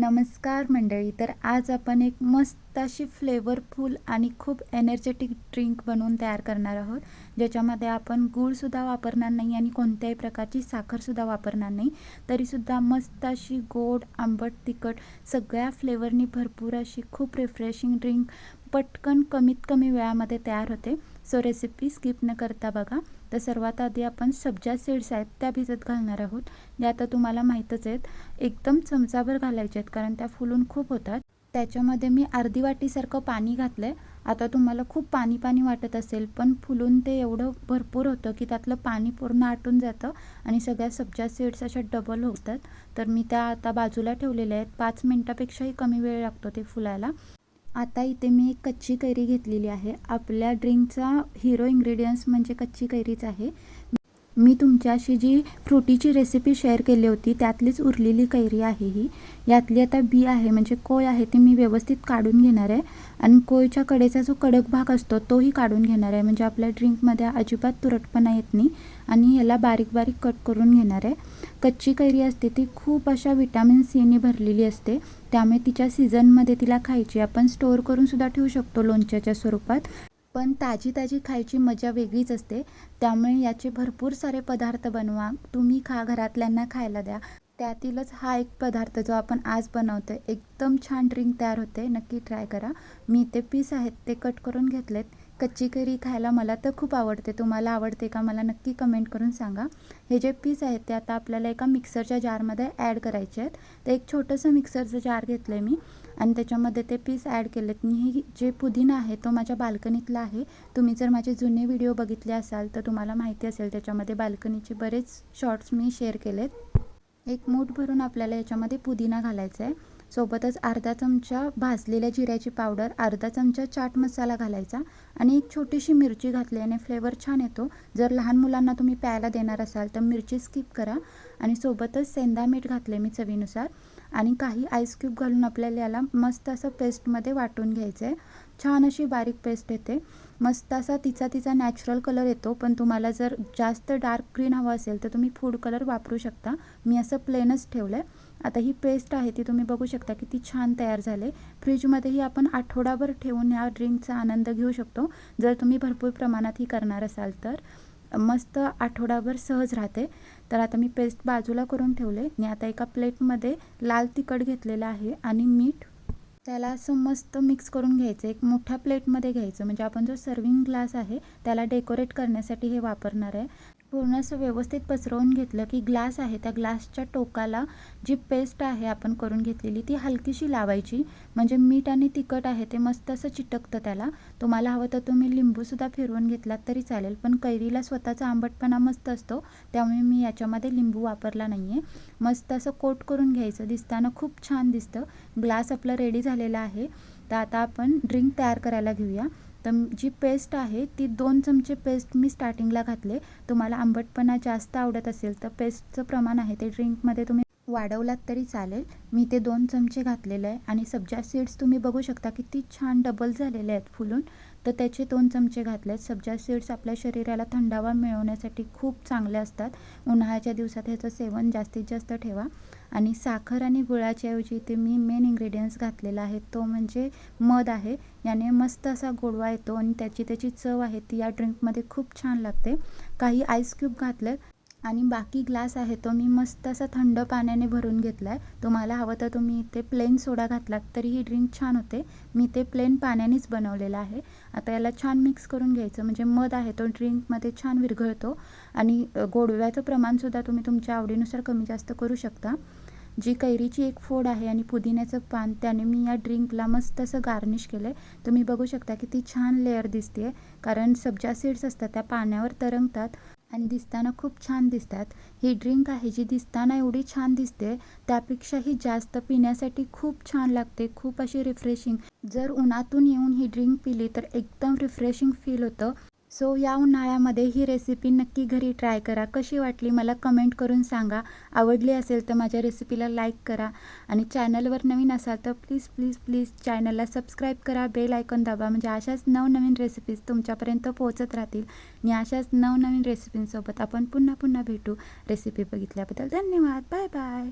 नमस्कार मंडळी तर आज आपण एक मस्त अशी फ्लेवरफुल आणि खूप एनर्जेटिक ड्रिंक बनवून तयार करणार आहोत. ज्याच्यामध्ये आपण गूळसुद्धा वापरणार नाही आणि कोणत्याही प्रकारची साखरसुद्धा वापरणार नाही. तरीसुद्धा मस्त अशी गोड आंबट तिखट सगळ्या फ्लेवरनी भरपूर अशी खूप रिफ्रेशिंग ड्रिंक पटकन कमीत कमी वेळामध्ये तयार होते. सो रेसिपी स्किप न करता बघा. तर सर्वात आधी आपण सब्जा सीड्स आहेत त्या भिजत घालणार आहोत. जे आता तुम्हाला माहीतच आहेत एकदम चमचाभर घालायचे आहेत कारण त्या फुलून खूप होतात. त्याच्यामध्ये मी अर्धी वाटीसारखं पाणी घातलं आहे आता तुम्हाला खूप पाणी पाणी वाटत असेल पण फुलून ते एवढं भरपूर होतं की त्यातलं पाणी पूर्ण आटून जातं आणि सगळ्या सब्जा सीड्स अशा डबल होतात. तर मी त्या आता बाजूला ठेवलेल्या आहेत. पाच मिनटापेक्षाही कमी वेळ लागतो ते फुलायला. आता इथे मी एक कच्ची कैरी घेतलेली आहे. आपल्या ड्रिंकचा हिरो इंग्रेडियंट्स म्हणजे कच्ची कैरीच आहे. मी तुमच्याशी जी फ्रुटीची रेसिपी शेअर केली होती त्यातलीच उरलेली कैरी आहे ही. यातली आता बी आहे म्हणजे कोय आहे ती मी व्यवस्थित काढून घेणार आहे. आणि कोयच्या कडेचा जो कडक भाग असतो तोही काढून घेणार आहे. म्हणजे आपल्या ड्रिंकमध्ये अजिबात तुरटपणा येत नाही. आणि याला बारीक बारीक कट करून घेणार आहे. कच्ची कैरी असते ती खूप अशा विटॅमिन सीने भरलेली असते. त्यामुळे तिच्या सीझनमध्ये तिला खायची आपण स्टोअर करूनसुद्धा ठेवू शकतो लोणच्याच्या स्वरूपात. पण ताजी ताजी खायची मजा वेगळीच असते. त्यामुळे याचे भरपूर सारे पदार्थ बनवा. तुम्ही खा घरातल्यांना खायला द्या. त्यातीलच हा एक पदार्थ जो आपण आज बनवतो आहे एकदम छान ड्रिंक तयार होते. नक्की ट्राय करा. मी ते पीस आहेत ते कट करून घेतलेत. कच्ची कैरी खायला मला तर खूप आवडते. तुम्हाला आवडते का मला नक्की कमेंट करून सांगा. हे जे पीस आहेत ते आता आपल्याला एका मिक्सरच्या जारमध्ये ॲड करायचे आहेत. तर एक छोटंसं मिक्सरचं जार घेतलं आहे मी. आणि त्याच्यामध्ये ते पीस ॲड केलेत. मी ही जे पुदिना आहे तो माझ्या बाल्कनीतला आहे. तुम्ही जर माझे जुने व्हिडिओ बघितले असाल तर तुम्हाला माहिती असेल त्याच्यामध्ये बाल्कनीचे बरेच शॉर्ट्स मी शेअर केलेत. एक मूठ भरून आपल्याला याच्यामध्ये पुदिना घालायचा आहे सोबतच अर्धा चमचा भाजलेल्या जिऱ्याची पावडर अर्धा चमचा चाट मसाला घालायचा आणि एक छोटीशी मिरची घातल्याने फ्लेवर छान येतो. जर लहान मुलांना तुम्ही प्यायला देणार असाल तर मिरची स्किप करा आणि सोबतच सेंदा मीठ घातले मी चवीनुसार आणि काही आईस क्यूब घालून आपल्याला याला मस्त असं पेस्टमध्ये वाटून घ्यायचं आहे छान अशी बारीक पेस्ट येते. मस्त असा तिचा तिचा नॅचरल कलर येतो. पण तुम्हाला जर जास्त डार्क ग्रीन हवं असेल तर तुम्ही फूड कलर वापरू शकता. मी असं प्लेनच ठेवलं आहे आता ही पेस्ट आहे ती तुम्ही बघू शकता किती छान तयार झाले फ्रीजमध्येही आपण आठवडाभर ठेवून ह्या ड्रिंकचा आनंद घेऊ शकतो. जर तुम्ही भरपूर प्रमाणात ही करणार असाल तर मस्त आठवडाभर सहज राहते. तर आता मी पेस्ट बाजूला करून ठेवले. आणि आता एका प्लेटमध्ये लाल तिखट घेतलेलं आहे आणि मीठ. त्याला असं मस्त मिक्स करून घ्यायचं. एक मोठ्या प्लेटमध्ये घ्यायचं. म्हणजे आपण जो सर्विंग ग्लास आहे त्याला डेकोरेट करण्यासाठी हे वापरणार आहे. पूर्ण असं व्यवस्थित पसरवून घेतलं की ग्लास आहे त्या ग्लासच्या टोकाला जी पेस्ट आहे आपण करून घेतलेली ती हलकीशी लावायची. म्हणजे मीठ आणि तिखट आहे ते मस्त असं चिटकतं त्याला. तुम्हाला हवं तर तुम्ही लिंबूसुद्धा फिरवून घेतलात तरी चालेल पण कैरीला स्वतःचा आंबटपणा मस्त असतो. त्यामुळे मी याच्यामध्ये लिंबू वापरला नाही आहे मस्त असं कोट करून घ्यायचं दिसताना खूप छान दिसतं. ग्लास आपलं रेडी झालेला आहे. तर आता आपण ड्रिंक तयार करायला घेऊया. तर जी पेस्ट आहे ती दोन चमचे पेस्ट मी स्टार्टिंगला घातले. तुम्हाला आंबटपणा जास्त आवडत असेल तर पेस्टचं प्रमाण आहे ते ड्रिंकमध्ये तुम्ही वाढवलात तरी चालेल. मी ते दोन चमचे घातलेले आहे आणि सब्जा सीड्स तुम्ही बघू शकता किती छान डबल झालेले आहेत फुलून. तर त्याचे दोन चमचे घातले आहेत. सब्जा सीड्स आपल्या शरीराला थंडावा मिळवण्यासाठी खूप चांगले असतात. उन्हाळ्याच्या दिवसात ह्याचं सेवन जास्तीत जास्त ठेवा. आणि साखर आणि गुळाच्या ऐवजी इथे मी मेन इंग्रेडियंट्स घातलेला आहे. तो म्हणजे मध आहे. याने मस्त असा गोडवा येतो आणि त्याची त्याची चव आहे ती या ड्रिंकमध्ये खूप छान लागते. काही आईस क्यूब घातलं आणि बाकी ग्लास आहे तो मी मस्त असा थंड पाण्याने भरून घेतला आहे तुम्हाला हवं तर तुम्ही इथे प्लेन सोडा घातलात तरी ही ड्रिंक छान होते. मी ते प्लेन पाण्यानेच बनवलेलं आहे. आता याला छान मिक्स करून घ्यायचं. म्हणजे मध आहे तो ड्रिंकमध्ये छान विरघळतो. आणि गोडव्याचं प्रमाणसुद्धा तुम्ही तुमच्या आवडीनुसार कमी जास्त करू शकता. जी कैरीची एक फोड आहे आणि पुदिन्याचं पान त्याने मी या ड्रिंकला मस्त असं गार्निश केलं आहे तुम्ही बघू शकता की ती छान लेअर दिसते कारण सब्जा सीड्स असतात त्या पाण्यावर तरंगतात. आणि दिसताना खूप छान दिसतात. ही ड्रिंक आहे जी दिसताना एवढी छान दिसते त्यापेक्षाही जास्त पिण्यासाठी खूप छान लागते खूप अशी रिफ्रेशिंग जर उन्हातून येऊन ही ड्रिंक पिली तर एकदम रिफ्रेशिंग फील होतं. सो या उन्हाळ्यामध्ये ही रेसिपी नक्की घरी ट्राय करा. कशी वाटली मला कमेंट करून सांगा. आवडली असेल तर माझ्या रेसिपीला लाईक करा. आणि चॅनलवर नवीन असाल तर प्लीज प्लीज प्लीज चॅनलला सबस्क्राईब करा. बेल आयकॉन दाबा. म्हणजे अशाच नवनवीन रेसिपीज तुमच्यापर्यंत पोहोचत राहतील. आणि अशाच नवनवीन रेसिपींसोबत आपण पुन्हा पुन्हा भेटू. रेसिपी बघितल्याबद्दल धन्यवाद. Bye bye